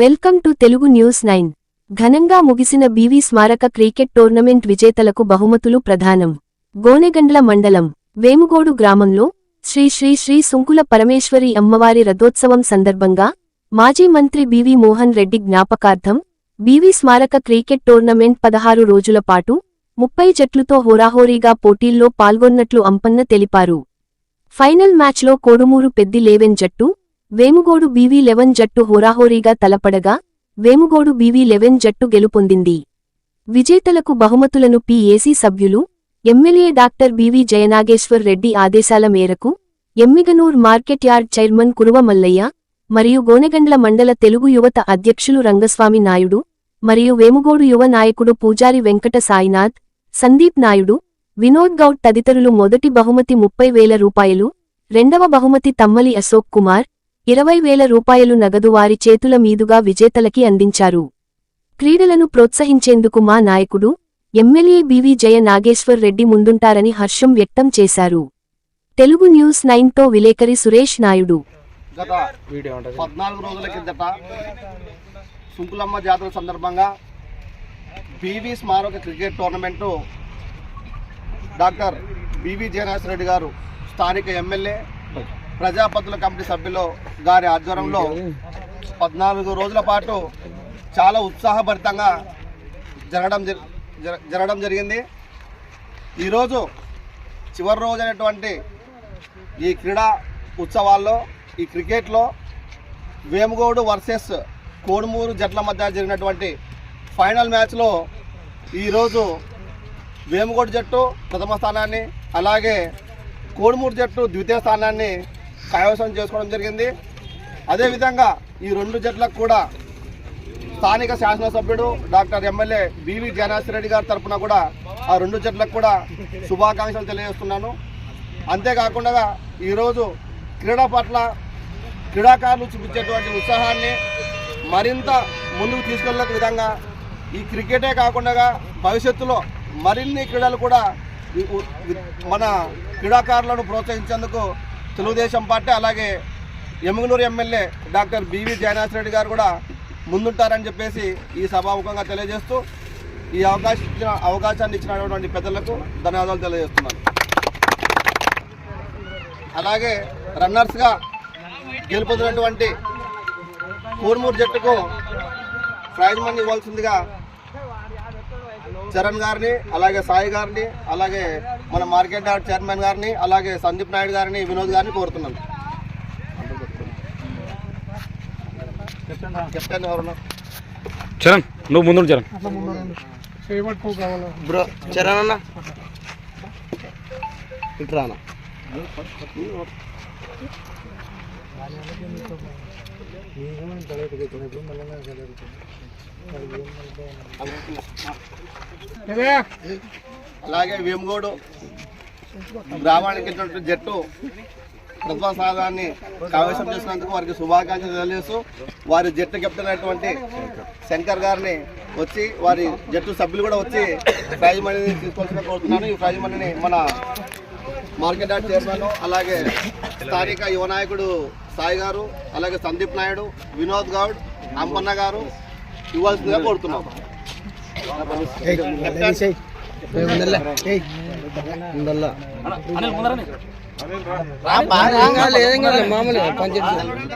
Welcome to Telugu news nine. ఘనంగా ముగిసిన BV స్మారక క్రికెట్ టోర్నమెంట్ విజేతలకు బహుమతులు ప్రధానం. గోనెగండ్ల మండలం వేముగోడు గ్రామంలో శ్రీ శ్రీ శ్రీ సుంకుల పరమేశ్వరి అమ్మవారి రథోత్సవం సందర్భంగా మాజీ మంత్రి బీవీ మోహన్ రెడ్డి జ్ఞాపకార్థం బీవీ స్మారక క్రికెట్ టోర్నమెంట్ పదహారు రోజుల పాటు ముప్పై జట్లుతో హోరాహోరీగా పోటీల్లో పాల్గొన్నట్లు అంపన్న తెలిపారు. ఫైనల్ మ్యాచ్లో కోడుమూరు పెద్ది లేవెన్ జట్టు వేముగోడు బీవీ లెవెన్ జట్టు హోరాహోరీగా తలపడగా వేముగోడు బీవీ లెవెన్ జట్టు గెలుపొందింది. విజేతలకు బహుమతులను పిఏసీ సభ్యులు MLA doctor BV Jayanageshwar Reddy ఆదేశాల మేరకు Emmiganur market yard chairman Kuruva Mallaiah మరియు గోనెగండ్ల మండల తెలుగు యువత అధ్యక్షులు రంగస్వామి నాయుడు మరియు వేముగోడు యువ నాయకుడు పూజారి వెంకట సాయినాథ్ సందీప్ నాయుడు వినోద్ గౌడ్ తదితరులు మొదటి బహుమతి ముప్పై వేల రూపాయలు రెండవ బహుమతి తమ్మలి అశోక్ కుమార్ ఇరవై వేల రూపాయలు నగదు వారి చేతుల మీదుగా విజేతలకి అందించారు. క్రీడలను ప్రోత్సహించేందుకు మా నాయకుడు ఎమ్మెల్యే బీవీ జయ నాగేశ్వర్ రెడ్డి ముందుంటారని హర్షం వ్యక్తం చేశారు. తెలుగు న్యూస్ నైన్తో విలేకరి సురేష్ నాయుడు. గత పద్నాలుగు రోజుల కిందట సుంకులమ్మ జాతర సందర్భంగా బీవీ స్మారక cricket tournament doctor BV Jayanath Reddy garu స్థానిక ఎమ్మెల్యే ప్రజాపతుల కమిటీ సభ్యులు గారి ఆధ్వర్యంలో పద్నాలుగు రోజుల పాటు చాలా ఉత్సాహభరితంగా జరగడం జర- జరగడం జరిగింది. ఈరోజు చివరి రోజు అయినటువంటి ఈ క్రీడా ఉత్సవాల్లో ఈ క్రికెట్లో వేముగోడు వర్సెస్ కోడుమూరు జట్ల మధ్య జరిగినటువంటి ఫైనల్ మ్యాచ్లో ఈరోజు వేముగోడు జట్టు ప్రథమ స్థానాన్ని అలాగే కోడుమూరు జట్టు ద్వితీయ స్థానాన్ని కైవసం చేసుకోవడం జరిగింది. అదేవిధంగా ఈ రెండు జట్లకు కూడా స్థానిక శాసనసభ్యుడు doctor MLA BV Janashwara Reddy గారి తరఫున కూడా ఆ రెండు జట్లకు కూడా శుభాకాంక్షలు తెలియజేస్తున్నాను. అంతేకాకుండా ఈరోజు క్రీడా పట్ల క్రీడాకారులు చూపించేటువంటి ఉత్సాహాన్ని మరింత ముందుకు తీసుకెళ్ళే విధంగా ఈ క్రికెటే కాకుండా భవిష్యత్తులో మరిన్ని క్రీడలు కూడా మన క్రీడాకారులను ప్రోత్సహించేందుకు తెలుగుదేశం పార్టీ అలాగే Emmiganur MLA doctor BV Jayanath Reddy garu కూడా ముందుంటారని చెప్పేసి ఈ సభాముఖంగా తెలియజేస్తూ ఈ అవకాశం ఇచ్చిన అవకాశాన్ని ఇచ్చినటువంటి పెద్దలకు ధన్యవాదాలు తెలియజేస్తున్నాను. అలాగే రన్నర్స్గా గెలుపొందినటువంటి కూర్మూరు జట్టుకు ప్రైజ్ మనీ ఇవ్వాల్సిందిగా చరణ్ గారిని అలాగే సాయి గారిని అలాగే మన మార్కెట్ యార్డ్ చైర్మన్ గారిని అలాగే సందీప్ నాయుడు గారిని వినోద్ గారిని కోరుతున్నాను కెప్టెన్ ఎవరు చరణ్ నువ్వు ముందు చరణ్. బ్రో చరణ్ అన్న. ఇట్రానా అలాగే వేమగోడు గ్రామానికి ఇచ్చినటువంటి జట్టు ప్రతిభా సాగాన్ని కావేశం చేసినందుకు వారికి శుభాకాంక్షలు తెలియజేస్తూ వారి జట్టు కెప్టెన్ అయినటువంటి శంకర్ గారిని వచ్చి వారి జట్టు సభ్యులు కూడా వచ్చి ప్రైజ్ మనీని తీసుకోవాల్సిన కోరుతున్నాను. ఈ ప్రైజ్ మనీని మన మార్కెట్ యార్డ్ చైర్మన్ అలాగే స్థానిక యువ నాయకుడు సాయి గారు అలాగే సందీప్ నాయుడు వినోద్ గౌడ్ అంబన్న గారు ఇవ్వాల్సిందిగా కోరుతున్నాం. మామూలు